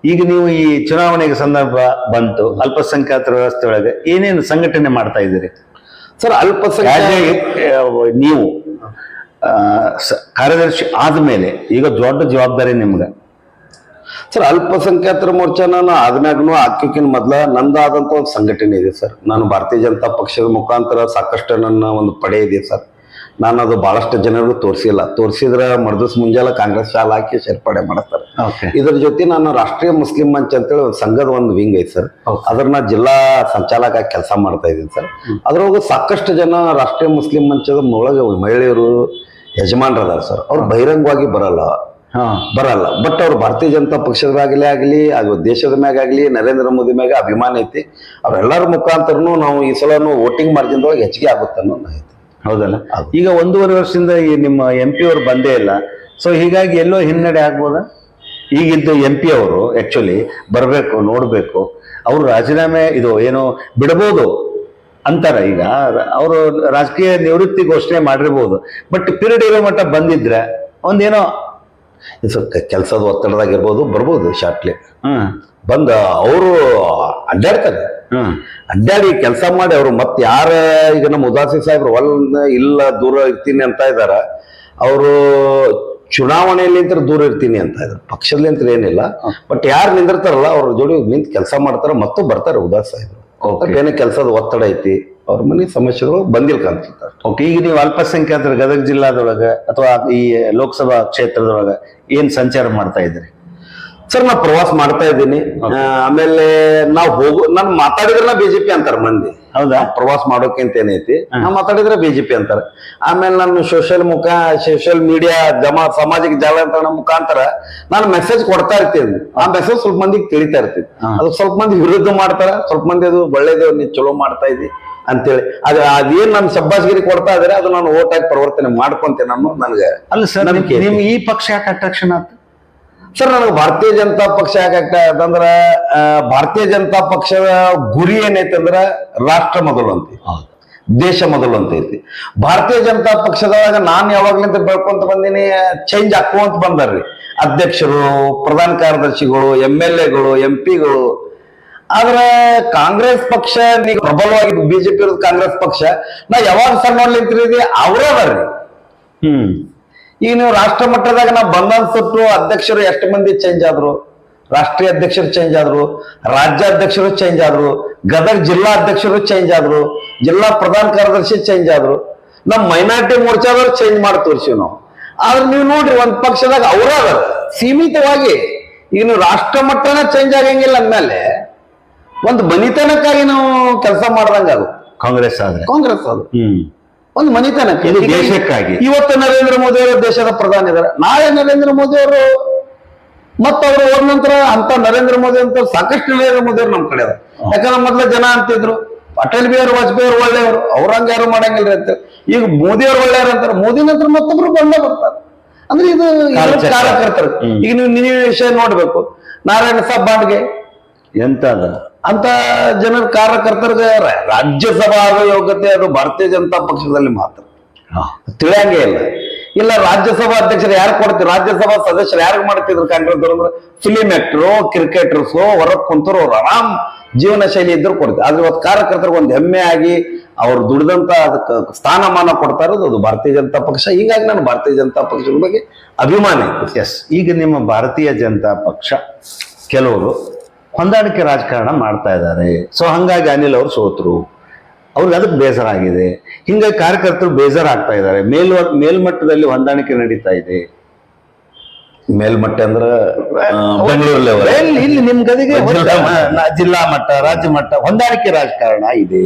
ಈಗ ನೀವು ಈ ಚುನಾವಣೆಗೆ ಸಂದರ್ಭ ಬಂತು ಅಲ್ಪಸಂಖ್ಯಾತರ ವ್ಯವಸ್ಥೆ ಒಳಗೆ ಏನೇನು ಸಂಘಟನೆ ಮಾಡ್ತಾ ಇದ್ದೀರಿ? ಸರ್ ಅಲ್ಪಸಂಖ್ಯಾತ ನೀವು ಕಾರ್ಯದರ್ಶಿ ಆದಮೇಲೆ ಈಗ ದೊಡ್ಡ ಜವಾಬ್ದಾರಿ ನಿಮ್ಗೆ. ಸರ್ ಅಲ್ಪಸಂಖ್ಯಾತರ ಮೋರ್ಚಾ ನಾನು ಆದ್ಮ್ಯಾಗನು ಆಕಿಕಿನ ಮೊದ್ಲ ನಂದಾದಂತ ಒಂದು ಸಂಘಟನೆ ಇದೆ ಸರ್. ನಾನು ಭಾರತೀಯ ಜನತಾ ಪಕ್ಷದ ಮುಖಾಂತರ ಸಾಕಷ್ಟು ನನ್ನ ಒಂದು ಪಡೆ ಇದೆ ಸರ್. ನಾನು ಅದು ಬಹಳಷ್ಟು ಜನರು ತೋರಿಸಿಲ್ಲ. ತೋರಿಸಿದ್ರೆ ಮರ್ದಸ್ ಮುಂಜಾನೆ ಕಾಂಗ್ರೆಸ್ ಶಾಲ ಹಾಕಿ ಸೇರ್ಪಡೆ ಮಾಡ್ತಾರೆ. ಇದ್ರ ಜೊತೆ ನಾನು ರಾಷ್ಟ್ರೀಯ ಮುಸ್ಲಿಂ ಮಂಚ್ ಅಂತೇಳಿ ಒಂದು ಸಂಘದ ಒಂದು ವಿಂಗ್ ಐತಿ ಸರ್. ಅದ್ರನ್ನ ಅದ್ರ ಜಿಲ್ಲಾ ಸಂಚಾಲಕ ಕೆಲಸ ಮಾಡ್ತಾ ಇದ್ದೀನಿ ಸರ್. ಅದ್ರೊಳಗೆ ಸಾಕಷ್ಟು ಜನ ರಾಷ್ಟ್ರೀಯ ಮುಸ್ಲಿಂ ಮಂಚದ ಒಳಗೆ ಮಹಿಳೆಯರು ಯಜಮಾನರದಾರ ಸರ್. ಅವ್ರು ಬಹಿರಂಗವಾಗಿ ಬರಲ್ಲ. ಹಾ. ಬರಲ್ಲ. ಬಟ್ ಅವ್ರು ಭಾರತೀಯ ಜನತಾ ಪಕ್ಷದಾಗಲೇ ಆಗಲಿ ಅದು ದೇಶದ ಮ್ಯಾಗ ಆಗಲಿ ನರೇಂದ್ರ ಮೋದಿ ಮ್ಯಾಗ ಅಭಿಮಾನ ಐತಿ. ಅವ್ರೆಲ್ಲರ ಮುಖಾಂತರನು ನಾವು ಈ ಸಲನು ವೋಟಿಂಗ್ ಮಾರ್ಜಿನ್ದೊಳಗೆ ಹೆಚ್ಚಿಗೆ ಆಗುತ್ತೆ ಅನ್ನೋದು ಐತಿ ಹೌದಲ್ಲ? ಈಗ ಒಂದೂವರೆ ವರ್ಷದಿಂದ ಈ ನಿಮ್ಮ ಎಂ ಪಿ ಅವರು ಬಂದೇ ಇಲ್ಲ. ಸೊ ಹೀಗಾಗಿ ಎಲ್ಲೋ ಹಿನ್ನಡೆ ಆಗ್ಬೋದಾ? ಈಗಿದ್ದು ಎಂ ಪಿ ಅವರು ಆ್ಯಕ್ಚುಲಿ ಬರಬೇಕು ನೋಡಬೇಕು. ಅವರು ರಾಜೀನಾಮೆ ಇದು ಏನೋ ಬಿಡಬಹುದು ಅಂತಾರೆ ಈಗ. ಅವರು ರಾಜಕೀಯ ನಿವೃತ್ತಿ ಘೋಷಣೆ ಮಾಡಿರ್ಬೋದು. ಬಟ್ ಪಿರಿಯಡ್ ಇರೋ ಮಟ್ಟ ಬಂದಿದ್ರೆ ಒಂದೇನೋ ಕೆಲಸದ ಒತ್ತಡದಾಗಿರ್ಬೋದು ಬರ್ಬೋದು ಶಾರ್ಟ್ಲಿ ಹ್ಞೂ ಬಂದು ಅವರು ಅಡ್ಡಾಡ್ತಾರೆ. ಅಡ್ಡಾಡಿ ಕೆಲಸ ಮಾಡಿ ಅವರು ಮತ್ತೆ ಯಾರ ಈಗ ನಮ್ಮ ಉದಾಸಿ ಸಾಹೇಬ್ರು ಒಲ್ ಇಲ್ಲ ದೂರ ಇರ್ತೀನಿ ಅಂತ ಇದ್ದಾರೆ ಅವರು ಚುನಾವಣೆಯಲ್ಲಿಂತ ದೂರ ಇರ್ತೀನಿ ಅಂತ ಇದ್ದಾರೆ. ಪಕ್ಷದಲ್ಲಿಂತ ಏನಿಲ್ಲ. ಬಟ್ ಯಾರು ನಿಂದಿರ್ತಾರಲ್ಲ ಅವ್ರ ಜೋಡಿ ನಿಂತು ಕೆಲಸ ಮಾಡ್ತಾರ ಮತ್ತು ಬರ್ತಾರೆ ಉದಾಸ್ ಸಾಹೇಬ್ರು. ಏನೇ ಕೆಲಸದ ಒತ್ತಡ ಐತಿ ಅವ್ರ ಮನೆ ಸಮಸ್ಯೆಗಳು ಬಂದಿಲ್ಲ ಕಾಣ್ತಿರ್ತಾರೆ ಓಕೆ ಈಗ ನೀವು ಅಲ್ಪಸಂಖ್ಯಾತರ ಗದಗ ಜಿಲ್ಲಾದೊಳಗೆ ಅಥವಾ ಈ ಲೋಕಸಭಾ ಕ್ಷೇತ್ರದೊಳಗೆ ಏನು ಸಂಚಾರ ಮಾಡ್ತಾ ಇದ್ರಿ ಸರ್ ನಾ ಪ್ರವಾಸ ಮಾಡ್ತಾ ಇದ್ದೀನಿ. ಆಮೇಲೆ ನಾವು ಹೋಗು ನಾನು ಮಾತಾಡಿದ್ರೆ ಬಿಜೆಪಿ ಅಂತಾರ ಮಂದಿ. ಹೌದಾ? ಪ್ರವಾಸ ಮಾಡೋಕ್ಕಿಂತ ಏನೈತಿ. ನಾ ಮಾತಾಡಿದ್ರೆ ಬಿಜೆಪಿ ಅಂತಾರೆ. ಆಮೇಲೆ ನಾನು ಸೋಷಿಯಲ್ ಮುಖ ಸೋಷಿಯಲ್ ಮೀಡಿಯಾ ಜಮಾ ಸಾಮಾಜಿಕ ಜಾಲತಾಣ ಮುಖಾಂತರ ನಾನು ಮೆಸೇಜ್ ಕೊಡ್ತಾ ಇರ್ತೀನಿ. ಆ ಮೆಸೇಜ್ ಸ್ವಲ್ಪ ಮಂದಿಗೆ ತಿಳಿತಾ ಇರ್ತೀನಿ. ಅದು ಸ್ವಲ್ಪ ಮಂದಿ ವಿರುದ್ಧ ಮಾಡ್ತಾರ ಸ್ವಲ್ಪ ಮಂದಿ ಅದು ಒಳ್ಳೇದು ನೀ ಚಲೋ ಮಾಡ್ತಾ ಇದ್ದಿ ಅಂತೇಳಿ. ಅದು ಅದೇನ್ ನಮ್ ಸಬ್ಬಾಸ್ಗಿರಿ ಕೊಡ್ತಾ ಇದ್ರೆ ಅದು ನಾನು ಓಟ್ ಆಗಿ ಪರಿವರ್ತನೆ ಮಾಡ್ಕೊಂತೇನೆ ಅನ್ನೋದು ನನಗೆ ಅಲ್ಲ ಸರ್ ನಿಮ್ಗೆ ಈ ಪಕ್ಷ ಯಾಕೆ ಅಟ್ರಾಕ್ಷನ್ ಆಯ್ತು ಸರ್ ನನಗೆ ಭಾರತೀಯ ಜನತಾ ಪಕ್ಷ ಯಾಕೆ ಅಂತಂದ್ರ ಭಾರತೀಯ ಜನತಾ ಪಕ್ಷದ ಗುರಿ ಏನೈತೆ ಅಂದ್ರ ರಾಷ್ಟ್ರ ಮೊದಲು ಅಂತ ದೇಶ ಮೊದಲು ಅಂತ ಐತಿ. ಭಾರತೀಯ ಜನತಾ ಪಕ್ಷದೊಳಗ ನಾನು ಯಾವಾಗ್ಲಿಂದ ಬೆಳ್ಕೊಂತ ಬಂದೀನಿ ಚೇಂಜ್ ಹಾಕುವಂತ ಬಂದಾರ್ರಿ. ಅಧ್ಯಕ್ಷರು ಪ್ರಧಾನ ಕಾರ್ಯದರ್ಶಿಗಳು ಎಂ ಎಲ್ ಎಗಳು ಎಂ ಪಿಗಳು. ಆದ್ರೆ ಕಾಂಗ್ರೆಸ್ ಪಕ್ಷ ನೀವು ಪ್ರಬಲವಾಗಿ ಬಿಜೆಪಿ ಇರೋದು ಕಾಂಗ್ರೆಸ್ ಪಕ್ಷ. ನಾ ಯಾವಾಗ ಸರ್ ನೋಡ್ಲಿಂತಿರಿ ಅವರೇ ಬರ್ರಿ ಹ್ಮ್. ಈಗ ನೀವು ರಾಷ್ಟ್ರ ಮಟ್ಟದಾಗ ನಾವು ಬಂಧನ್ಸಟ್ಟು ಅಧ್ಯಕ್ಷರು ಎಷ್ಟು ಮಂದಿ ಚೇಂಜ್ ಆದ್ರು ರಾಷ್ಟ್ರೀಯ ಅಧ್ಯಕ್ಷರು ಚೇಂಜ್ ಆದ್ರು ರಾಜ್ಯಾಧ್ಯಕ್ಷರು ಚೇಂಜ್ ಆದ್ರು ಗದಗ ಜಿಲ್ಲಾ ಅಧ್ಯಕ್ಷರು ಚೇಂಜ್ ಆದ್ರು ಜಿಲ್ಲಾ ಪ್ರಧಾನ ಕಾರ್ಯದರ್ಶಿ ಚೇಂಜ್ ಆದ್ರು ನಮ್ಮ ಮೈನಾರಿಟಿ ಮೋರ್ಚಾದವ್ರು ಚೇಂಜ್ ಮಾಡಿ ತೋರಿಸಿವಿ ನಾವು. ಆದ್ರೆ ನೀವು ನೋಡ್ರಿ ಒಂದ್ ಪಕ್ಷದಾಗ ಅವರಾದ ಸೀಮಿತವಾಗಿ. ಈಗ ನೀವು ರಾಷ್ಟ್ರ ಮಟ್ಟನ ಚೇಂಜ್ ಆಗಂಗಿಲ್ಲ ಅಂದ್ಮೇಲೆ ಒಂದು ಮನಿತನಕ್ಕಾಗಿ ನಾವು ಕೆಲಸ ಮಾಡ್ದಂಗ ಅದು. ಕಾಂಗ್ರೆಸ್ ಆದ್ರೆ. ಕಾಂಗ್ರೆಸ್ ಅದು. ಹ್ಮ್. ಒಂದು ಮನಿತನ ದೇಶಕ್ಕಾಗಿ. ಇವತ್ತು ನರೇಂದ್ರ ಮೋದಿ ಅವರು ದೇಶದ ಪ್ರಧಾನಿ ಇದ್ದಾರೆ. ನಾಳೆ ನರೇಂದ್ರ ಮೋದಿ ಅವರು ಮತ್ತ ಅವರು ಹೋದ ನಂತರ ಅಂತ ನರೇಂದ್ರ ಮೋದಿ ಅಂತ ಸಾಕಷ್ಟು ನರೇಂದ್ರ ಮೋದಿ ಅವರು ನಮ್ ಕಡೆ ಅದ ಯಾಕಂದ್ರೆ ಮೊದ್ಲ ಜನ ಅಂತಿದ್ರು ಅಟಲ್ ಬಿಹಾರಿ ವಾಜಪೇಯಿ ಅವರು ಒಳ್ಳೆಯವರು ಅವ್ರಂಗ ಯಾರು ಮಾಡಂಗಿಲ್ಲ ಅಂತ. ಈಗ ಮೋದಿ ಅವರು ಒಳ್ಳೆಯವರು ಅಂತಾರೆ ಮೋದಿ ನಂತರ ಮತ್ತೊಬ್ರು ಬಂದ ಬರ್ತಾರೆ. ಅಂದ್ರೆ ಇದು. ಕಾರ್ಯಕರ್ತರು. ಈಗ ನೀವು ನೀವು ವಿಷಯ ನೋಡ್ಬೇಕು. ನಾರಾಯಣ ಸಾಬ್ ಬಾಂಡ್ಗೆ ಎಂತ ಅದ ಅಂತ ಜನರ ಕಾರ್ಯಕರ್ತರಿಗೆ ರಾಜ್ಯಸಭಾ ಆಗೋ ಯೋಗ್ಯತೆ ಅದು ಭಾರತೀಯ ಜನತಾ ಪಕ್ಷದಲ್ಲಿ ಮಾತ್ರ. ತಿಳಿಯಂಗೆ ಇಲ್ಲ. ಇಲ್ಲ ರಾಜ್ಯಸಭಾ ಅಧ್ಯಕ್ಷರು ಯಾರು ಕೊಡ್ತೀವಿ ರಾಜ್ಯಸಭಾ ಸದಸ್ಯರು ಯಾರು ಮಾಡ್ತಿದ್ರು ಕಾಂಗ್ರೆಸ್ ಅಂದ್ರೆ ಫಿಲಿಮ್ ಆಕ್ಟ್ರು ಕ್ರಿಕೆಟರ್ಸು ಹೊರಗೆ ಕುಂತರು ಅವ್ರು ಆರಾಮ್ ಜೀವನ ಶೈಲಿ ಇದ್ರು ಕೊಡ್ತೀವಿ ಆದ್ರೆ ಇವತ್ತು ಕಾರ್ಯಕರ್ತರಿಗೆ ಒಂದು ಹೆಮ್ಮೆ ಆಗಿ ಅವ್ರು ದುಡಿದಂತ ಅದಕ್ಕೆ ಸ್ಥಾನಮಾನ ಕೊಡ್ತಾ ಇರೋದು ಅದು ಭಾರತೀಯ ಜನತಾ ಪಕ್ಷ. ಹೀಗಾಗಿ ನಾನು ಭಾರತೀಯ ಜನತಾ ಪಕ್ಷದ ಬಗ್ಗೆ ಅಭಿಮಾನಿ. ಎಸ್ ಈಗ ನಿಮ್ಮ ಭಾರತೀಯ ಜನತಾ ಪಕ್ಷ ಕೆಲವರು ಹೊಂದಾಣಿಕೆ ರಾಜಕಾರಣ ಮಾಡ್ತಾ ಇದ್ದಾರೆ. ಸೊ ಹಂಗಾಗಿ ಅನಿಲ್ ಅವರು ಸೋತರು. ಅವ್ರಿಗೆ ಅದಕ್ಕೆ ಬೇಜಾರಾಗಿದೆ ಆಗಿದೆ. ಹಿಂಗಾಗಿ ಕಾರ್ಯಕರ್ತರು ಬೇಜಾರಾಗ್ತಾ ಇದ್ದಾರೆ. ಮೇಲ್ವ ಮೇಲ್ಮಟ್ಟದಲ್ಲಿ ಹೊಂದಾಣಿಕೆ ನಡೀತಾ ಇದೆ. ಮೇಲ್ಮಟ್ಟ ಅಂದ್ರೆ ಬೆಂಗಳೂರು ಲೆವೆಲ್ ಇಲ್ಲಿ ನಿಮ್ ಗದಿಗೆ ಜಿಲ್ಲಾ ಮಟ್ಟ. ಜಿಲ್ಲಾ ಮಟ್ಟ ರಾಜ್ಯ ಮಟ್ಟ ಹೊಂದಾಣಿಕೆ ರಾಜಕಾರಣ ಇದೆ.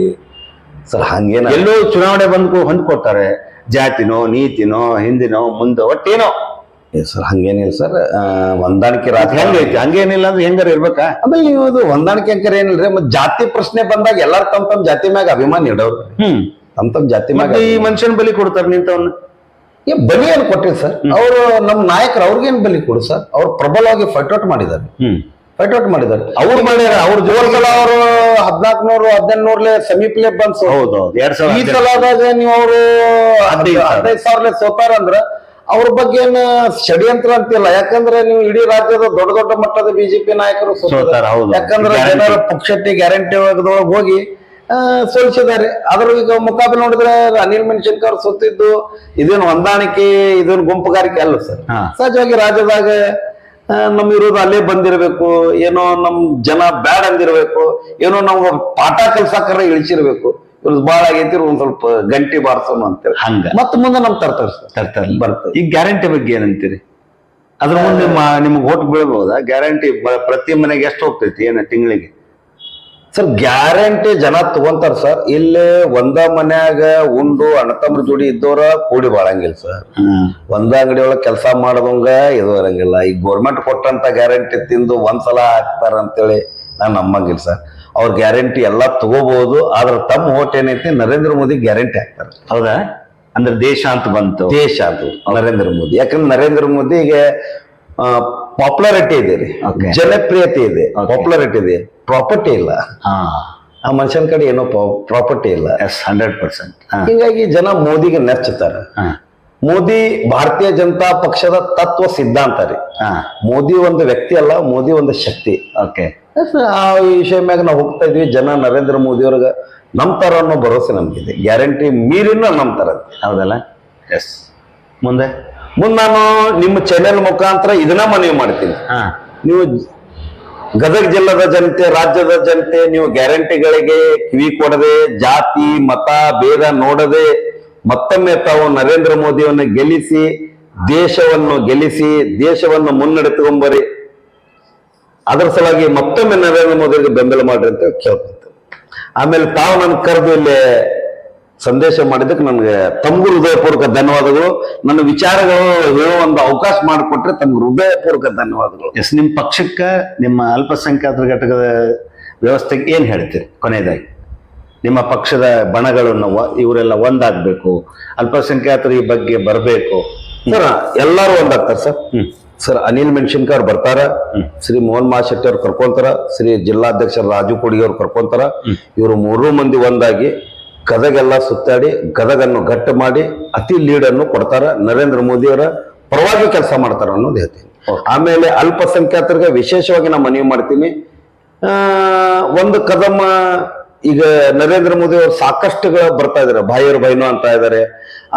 ಸರ್ ಹಂಗೇನ ಎಲ್ಲೋ ಚುನಾವಣೆ ಬಂದು ಹೊಂದ್ಕೋತಾರೆ ಜಾತಿನೋ ನೀತಿನೋ ಹಿಂದಿನೋ ಮುಂದೋ ಒಟ್ಟೇನೋ. ಸರ್ ಹಂಗೇನಿಲ್ಲ ಸರ್ ಹೊಂದಾಣಿಕೆ ರಾಜಕಾರಣ ಹೆಂಗೈತಿ? ಹಂಗೇನಿಲ್ಲ ಅಂದ್ರೆ ಹೆಂಗಾರ ಇರ್ಬೇಕಾ? ಆಮೇಲೆ ನೀವು ಅದು ಹೊಂದಾಣಿಕೆ ಅಂಕರ್ ಏನಿಲ್ರಿ ಮತ್ತೆ ಜಾತಿ ಪ್ರಶ್ನೆ ಬಂದಾಗ ಎಲ್ಲಾರು ತಮ್ಮ ತಮ್ಮ ಜಾತಿ ಮ್ಯಾಗ ಅಭಿಮಾನ ಇಡೋರು ಹ್ಮ್. ತಮ್ಮ ತಮ್ಮ ಜಾತಿ ಮ್ಯಾಗ ಮತ್ತೆ ಈ ಮನುಷ್ಯನ ಬಲಿ ಕೊಡ್ತಾರೆ ನಿಂತವನ್ನ ಏ ಬಲಿ ಏನು ಕೊಟ್ಟಿರಿ ಸರ್ ಅವರು ನಮ್ಮ ನಾಯಕರು ಅವ್ರಿಗೇನು ಬಲಿ ಕೊಡು ಸರ್ ಅವ್ರು ಪ್ರಬಲವಾಗಿ ಫೈಟ್ ಔಟ್ ಮಾಡಿದ್ದಾರೆ. ಹ್ಮ್. ಫೈಟ್ ಔಟ್ ಮಾಡಿದ್ದಾರೆ. ಅವ್ರು ಮಾಡ್ಯಾರ ಅವ್ರ ಜೋರ್ಸಲ ಅವರು ಹದಿನಾಲ್ಕನೂರು ನೂರು ಸಮೀಪಲೆ ಬಂದ್ ಹೌದು ಹೌದು. ಎರಡ್ ಈ ಸಾವಿರದ ಸಲದಾಗ ನೀವು ಅವರು ಹದಿನೈದು. ಹದಿನೈದು ಸಾವಿರ ಸೋತಾರ ಅಂದ್ರ ಅವ್ರ ಬಗ್ಗೆ ಏನು ಷಡ್ಯಂತ್ರ ಅಂತಿಲ್ಲ ಯಾಕಂದ್ರೆ ನೀವು ಇಡೀ ರಾಜ್ಯದ ದೊಡ್ಡ ದೊಡ್ಡ ಮಟ್ಟದ ಬಿಜೆಪಿ ನಾಯಕರು. ಸೋತಾರ, ಯಾಕಂದ್ರೆ. ಜನರ ಪಕ್ಷಕ್ಕೆ ಗ್ಯಾರಂಟಿ ಒಳಗದೊಳಗೆ ಹೋಗಿ ಸೋಲಿಸಿದ್ದಾರೆ ಅದ್ರ ಈಗ ಮುಖಾಬಿ ನೋಡಿದ್ರೆ ಅನಿಲ್ ಮೆನ್ಶಂಕ್ ಸುತ್ತಿದ್ದು ಸೋತಿದ್ದು ಇದೇನು ಹೊಂದಾಣಿಕೆ ಇದೇನು ಗುಂಪುಗಾರಿಕೆ ಅಲ್ಲ ಸರ್. ಸಹಜವಾಗಿ ರಾಜ್ಯದಾಗ ನಮ್ ಇರೋದು ಅಲ್ಲೇ ಬಂದಿರಬೇಕು ಏನೋ ನಮ್ ಜನ ಬ್ಯಾಡ್ ಅಂದಿರ್ಬೇಕು ಏನೋ ನಾವು ಪಾಠ ಕಲ್ಸಾಕರ ಇಳಿಸಿರ್ಬೇಕು ಇವ್ರದ್ದು ಬಾಳ ಆಗೈತಿ ಒಂದ್ ಸ್ವಲ್ಪ ಗಂಟೆ ಬಾರ್ಸೋಣ ಅಂತೇಳಿ. ಹಂಗ. ಮತ್ತ ಮುಂದೆ ನಮ್ ತರ್ತಾರ ತರ್ತಾರೆ. ಬರ್ತದೆ. ಈ ಗ್ಯಾರಂಟಿ ಬಗ್ಗೆ ಏನಂತೀರಿ? ಅದ್ರ ಮುಂದೆ ನಿಮ್ಗೆ ಓಟ್ ಬೀಳ್ಬಹುದಾ ಗ್ಯಾರಂಟಿ ಪ್ರತಿ ಮನೆಗೆ ಎಷ್ಟು ಹೋಗ್ತೈತಿ ಏನ ತಿಂಗಳಿಗೆ? ಸರ್ ಗ್ಯಾರಂಟಿ ಜನ ತಗೊಂತಾರ ಸರ್. ಇಲ್ಲಿ ಒಂದ ಮನ್ಯಾಗ ಉಂಡು ಅಣ್ಣತಮ್ಮರ ಜೋಡಿ ಇದ್ದವ್ರ ಕೂಡಿ ಬಾಳಂಗಿಲ್ಲ ಸರ್. ಒಂದ ಅಂಗಡಿ ಒಳಗೆ ಕೆಲಸ ಮಾಡದಂಗ ಇದು ಇರಂಗಿಲ್ಲ ಈ ಗೌರ್ಮೆಂಟ್ ಕೊಟ್ಟಂತ ಗ್ಯಾರಂಟಿ ತಿಂದು ಒಂದ್ಸಲ ಹಾಕ್ತಾರ ಅಂತೇಳಿ ನಾನು ನಂಬಂಗಿಲ್ಲ ಸರ್. ಅವ್ರ ಗ್ಯಾರಂಟಿ ಎಲ್ಲ ತಗೋಬಹುದು ಆದ್ರೆ ತಮ್ಮ ಓಟ್ ಏನೈತಿ ನರೇಂದ್ರ ಮೋದಿ ಗ್ಯಾರಂಟಿ ಹಾಕ್ತಾರೆ. ಹೌದಾ? ಅಂದ್ರೆ ದೇಶ ಅಂತ ಬಂತು. ದೇಶ ಅದು ನರೇಂದ್ರ ಮೋದಿ. ಯಾಕಂದ್ರೆ ನರೇಂದ್ರ ಮೋದಿಗೆ ಪಾಪ್ಯುಲಾರಿಟಿ ಇದೆ ರೀ. ಜನಪ್ರಿಯತೆ ಇದೆ. ಪಾಪ್ಯುಲಾರಿಟಿ ಇದೆ. ಪ್ರಾಪರ್ಟಿ ಇಲ್ಲ. ಆ ಮನುಷ್ಯನ ಕಡೆ ಏನೋ ಪ್ರಾಪರ್ಟಿ ಇಲ್ಲ. ಎಸ್ ಹಂಡ್ರೆಡ್ ಪರ್ಸೆಂಟ್ ಹೀಗಾಗಿ ಜನ ಮೋದಿಗೆ ನೆಚ್ಚುತ್ತಾರೆ ಮೋದಿ ಭಾರತೀಯ ಜನತಾ ಪಕ್ಷದ ತತ್ವ ಸಿದ್ಧಾಂತ ರೀ. ಮೋದಿ ಒಂದು ವ್ಯಕ್ತಿ ಅಲ್ಲ ಮೋದಿ ಒಂದು ಶಕ್ತಿ. ಓಕೆ. ಆ ವಿಷಯ ಮ್ಯಾಗ ನಾವು ಹೋಗ್ತಾ ಇದ್ವಿ ಜನ ನರೇಂದ್ರ ಮೋದಿ ಅವ್ರಿಗೆ ನಂಬ್ತಾರ ಅನ್ನೋ ಭರವಸೆ ನಮ್ಗಿದೆ. ಗ್ಯಾರಂಟಿ ಮೀರಿನ ನಂಬ್ತಾರ ಹೌದಲ್ಲ? ಎಸ್ ಮುಂದೆ? ಮುಂದೆ ನಾನು ನಿಮ್ಮ ಚಾನೆಲ್ ಮುಖಾಂತರ ಇದನ್ನ ಮನವಿ ಮಾಡ್ತೀನಿ. ಹಾ. ನೀವು ಗದಗ ಜಿಲ್ಲದ ಜನತೆ ರಾಜ್ಯದ ಜನತೆ ನೀವು ಗ್ಯಾರಂಟಿಗಳಿಗೆ ಕಿವಿ ಕೊಡದೆ ಜಾತಿ ಮತ ಭೇದ ನೋಡದೆ ಮತ್ತೊಮ್ಮೆ ತಾವು ನರೇಂದ್ರ ಮೋದಿಯನ್ನು ಗೆಲ್ಲಿಸಿ, ದೇಶವನ್ನು ಗೆಲ್ಲಿಸಿ, ದೇಶವನ್ನು ಮುನ್ನಡೆತುಕೊಂಬರಿ ಅದರ ಸಲುವಾಗಿ ಮತ್ತೊಮ್ಮೆ ನರೇಂದ್ರ ಮೋದಿಗೆ ಬೆಂಬಲ ಮಾಡ್ರಿ ಅಂತ ಕೇಳ್ಕೊಂತ ಆಮೇಲೆ ತಾವು ನನ್ನ ಕರೆದು ಇಲ್ಲಿ ಸಂದೇಶ ಮಾಡಿದ್ದಕ್ಕೆ ನನಗೆ ತಮ್ಮ ಹೃದಯಪೂರ್ವಕ ಧನ್ಯವಾದಗಳು. ನನ್ನ ವಿಚಾರಗಳು ಹೇಳೋ ಒಂದು ಅವಕಾಶ ಮಾಡಿಕೊಟ್ರೆ ತಮ್ಗೆ ಹೃದಯಪೂರ್ವಕ ಧನ್ಯವಾದಗಳು. ಎಸ್, ನಿಮ್ಮ ಪಕ್ಷಕ್ಕೆ, ನಿಮ್ಮ ಅಲ್ಪಸಂಖ್ಯಾತರ ಘಟಕದ ವ್ಯವಸ್ಥೆಗೆ ಏನು ಹೇಳ್ತೀರಿ ಕೊನೆಯದಾಗಿ? ನಿಮ್ಮ ಪಕ್ಷದ ಬಣಗಳನ್ನು ಇವರೆಲ್ಲ ಒಂದಾಗಬೇಕು ಅಲ್ಪಸಂಖ್ಯಾತರು ಈ ಬಗ್ಗೆ ಬರಬೇಕು. ಸರ್ ಎಲ್ಲರೂ ಒಂದಾಗ್ತಾರೆ ಸರ್. ಸರ್ ಅನಿಲ್ ಮೆಣಸಿನ್ಕಾಯ್ ಅವ್ರು ಬರ್ತಾರ ಶ್ರೀ ಮೋಹನ್ ಮಹಾಶೆಟ್ಟಿ ಅವ್ರು ಕರ್ಕೊಂತಾರ ಶ್ರೀ ಜಿಲ್ಲಾಧ್ಯಕ್ಷ ರಾಜು ಕೋಡಿ ಅವ್ರು ಕರ್ಕೊಂತಾರ. ಇವರು ಮೂರೂ ಮಂದಿ ಒಂದಾಗಿ ಗದಗೆಲ್ಲ ಸುತ್ತಾಡಿ ಗದಗನ್ನು ಗಟ್ಟಿ ಮಾಡಿ ಅತಿ ಲೀಡನ್ನು ಕೊಡ್ತಾರ. ನರೇಂದ್ರ ಮೋದಿ ಅವರ ಪರವಾಗಿ ಕೆಲಸ ಮಾಡ್ತಾರ ಅನ್ನೋದು ಹೇಳ್ತೀನಿ. ಆಮೇಲೆ ಅಲ್ಪಸಂಖ್ಯಾತರಿಗೆ ವಿಶೇಷವಾಗಿ ನಾನು ಮನವಿ ಮಾಡ್ತೀನಿ. ಒಂದು ಕದಮ ಈಗ ನರೇಂದ್ರ ಮೋದಿ ಅವರು ಸಾಕಷ್ಟುಗಳು ಬರ್ತಾ ಇದಾರೆ. ಭಾಯಿಯರು ಭೈನು ಅಂತ ಇದ್ದಾರೆ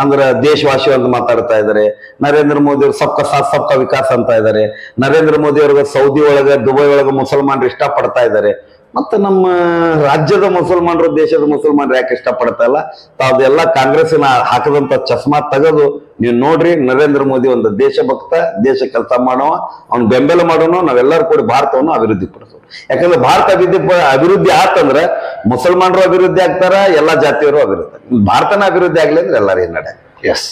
ಅಂದ್ರೆ ದೇಶವಾಸಿ ಅಂತ ಮಾತಾಡ್ತಾ ಇದ್ದಾರೆ ನರೇಂದ್ರ ಮೋದಿ ಅವರು ಸಬ್ಕ ಸಾಥ್ ಸಬ್ಕ ವಿಕಾಸ್ ಅಂತ ಇದ್ದಾರೆ ನರೇಂದ್ರ ಮೋದಿ ಅವ್ರಿಗೆ ಸೌದಿ ಒಳಗೆ, ದುಬೈ ಒಳಗೆ ಮುಸಲ್ಮಾನರು ಇಷ್ಟಪಡ್ತಾ ಇದ್ದಾರೆ ಮತ್ತೆ ನಮ್ಮ ರಾಜ್ಯದ ಮುಸಲ್ಮಾನರು ದೇಶದ ಮುಸಲ್ಮಾನರು ಯಾಕೆ ಇಷ್ಟಪಡ್ತಾ ಇಲ್ಲ? ತಾವೆಲ್ಲ ಕಾಂಗ್ರೆಸ್ಸಿನ ಹಾಕದಂತ ಚಸ್ಮಾ ತೆಗೆದು ನೀವು ನೋಡ್ರಿ ನರೇಂದ್ರ ಮೋದಿ ಒಂದು ದೇಶಭಕ್ತ ದೇಶ ಕೆಲಸ ಮಾಡೋವ ಅವ್ನ ಬೆಂಬಲ ಮಾಡೋನು ನಾವೆಲ್ಲರೂ ಕೂಡ ಭಾರತವನ್ನು ಅಭಿವೃದ್ಧಿ ಪಡಿಸೋದು. ಯಾಕಂದ್ರೆ ಭಾರತ ಅಭಿವೃದ್ಧಿ ಅಭಿವೃದ್ಧಿ ಆತಂದ್ರೆ ಮುಸಲ್ಮಾನರು ಅಭಿವೃದ್ಧಿ ಆಗ್ತಾರ ಎಲ್ಲ ಜಾತಿಯವರು ಅಭಿವೃದ್ಧಿ ಭಾರತನ ಅಭಿವೃದ್ಧಿ ಆಗಲಿ ಅಂದ್ರೆ ಎಲ್ಲರೂ ನಡೆ? ಎಸ್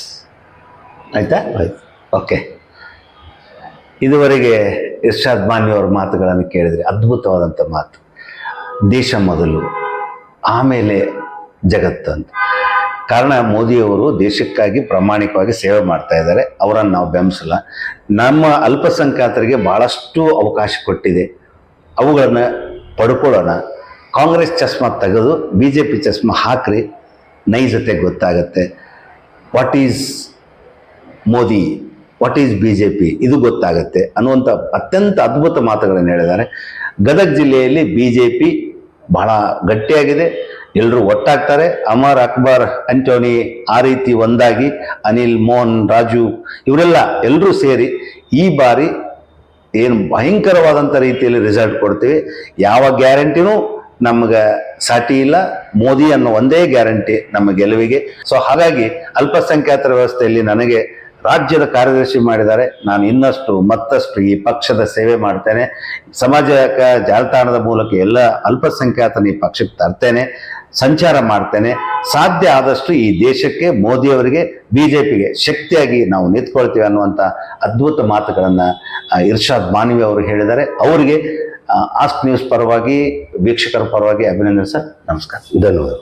ಆಯ್ತಾ? ಆಯ್ತು. ಓಕೆ ಇದುವರೆಗೆ ಇರ್ಷಾದ್ ಮಾನ್ಯ ಅವರ ಮಾತುಗಳನ್ನು ಕೇಳಿದ್ರೆ ಅದ್ಭುತವಾದಂಥ ಮಾತು. ದೇಶ ಮೊದಲು, ಆಮೇಲೆ ಜಗತ್ತು ಅಂತ. ಕಾರಣ ಮೋದಿಯವರು ದೇಶಕ್ಕಾಗಿ ಪ್ರಾಮಾಣಿಕವಾಗಿ ಸೇವೆ ಮಾಡ್ತಾ ಇದ್ದಾರೆ. ಅವರನ್ನು ನಾವು ಬೆಂಬಸಲ್ಲ ನಮ್ಮ ಅಲ್ಪಸಂಖ್ಯಾತರಿಗೆ ಭಾಳಷ್ಟು ಅವಕಾಶ ಕೊಟ್ಟಿದೆ. ಅವುಗಳನ್ನು ಪಡ್ಕೊಳ್ಳೋಣ. ಕಾಂಗ್ರೆಸ್ ಚಸ್ಮಾ ತೆಗೆದು ಬಿ ಜೆ ಪಿ ಚಸ್ಮಾ ಹಾಕ್ರಿ, ನೈಜತೆ ಗೊತ್ತಾಗತ್ತೆ. What is Modi? What is B J P ಇದು ಗೊತ್ತಾಗತ್ತೆ ಅನ್ನುವಂಥ ಅತ್ಯಂತ ಅದ್ಭುತ ಮಾತುಗಳನ್ನು ಹೇಳಿದ್ದಾರೆ. ಗದಗ ಜಿಲ್ಲೆಯಲ್ಲಿ ಬಿ ಜೆ ಪಿ ಬಹಳ ಗಟ್ಟಿಯಾಗಿದೆ. ಎಲ್ಲರೂ ಒಟ್ಟಾಗ್ತಾರೆ ಅಮರ್ ಅಕ್ಬರ್ ಅಂಟೋನಿ ಆ ರೀತಿ ಒಂದಾಗಿ, ಅನಿಲ್, ಮೋಹನ್, ರಾಜು ಇವರೆಲ್ಲ ಎಲ್ಲರೂ ಸೇರಿ ಈ ಬಾರಿ ಏನು ಭಯಂಕರವಾದಂಥ ರೀತಿಯಲ್ಲಿ ರಿಸಲ್ಟ್ ಕೊಡ್ತೀವಿ. ಯಾವ ಗ್ಯಾರಂಟಿನೂ ನಮಗೆ ಸಾಟಿ ಇಲ್ಲ. ಮೋದಿ ಅನ್ನೋ ಒಂದೇ ಗ್ಯಾರಂಟಿ ನಮ್ಮ ಗೆಲುವಿಗೆ. ಸೊ ಹಾಗಾಗಿ ಅಲ್ಪಸಂಖ್ಯಾತರ ವ್ಯವಸ್ಥೆಯಲ್ಲಿ ನನಗೆ ರಾಜ್ಯದ ಕಾರ್ಯದರ್ಶಿ ಮಾಡಿದ್ದಾರೆ. ನಾನು ಇನ್ನಷ್ಟು, ಮತ್ತಷ್ಟು ಈ ಪಕ್ಷದ ಸೇವೆ ಮಾಡ್ತೇನೆ. ಸಮಾಜ ಜಾಲತಾಣದ ಮೂಲಕ ಎಲ್ಲ ಅಲ್ಪಸಂಖ್ಯಾತನ ಈ ಪಕ್ಷಕ್ಕೆ ತರ್ತೇನೆ, ಸಂಚಾರ ಮಾಡ್ತೇನೆ. ಸಾಧ್ಯ ಆದಷ್ಟು ಈ ದೇಶಕ್ಕೆ, ಮೋದಿಯವರಿಗೆ ಬಿ ಜೆ ಪಿಗೆ ಶಕ್ತಿಯಾಗಿ ನಾವು ನಿಂತ್ಕೊಳ್ತೀವಿ ಅನ್ನುವಂಥ ಅದ್ಭುತ ಮಾತುಗಳನ್ನು ಇರ್ಷಾದ್ ಮಾನವಿ ಅವರು ಹೇಳಿದ್ದಾರೆ. ಅವರಿಗೆ ಆಸ್ಕ್ ನ್ಯೂಸ್ ಪರವಾಗಿ, ವೀಕ್ಷಕರ ಪರವಾಗಿ ಅಭಿನಂದನೆ ಸರ್. ನಮಸ್ಕಾರ. ಧನ್ಯವಾದ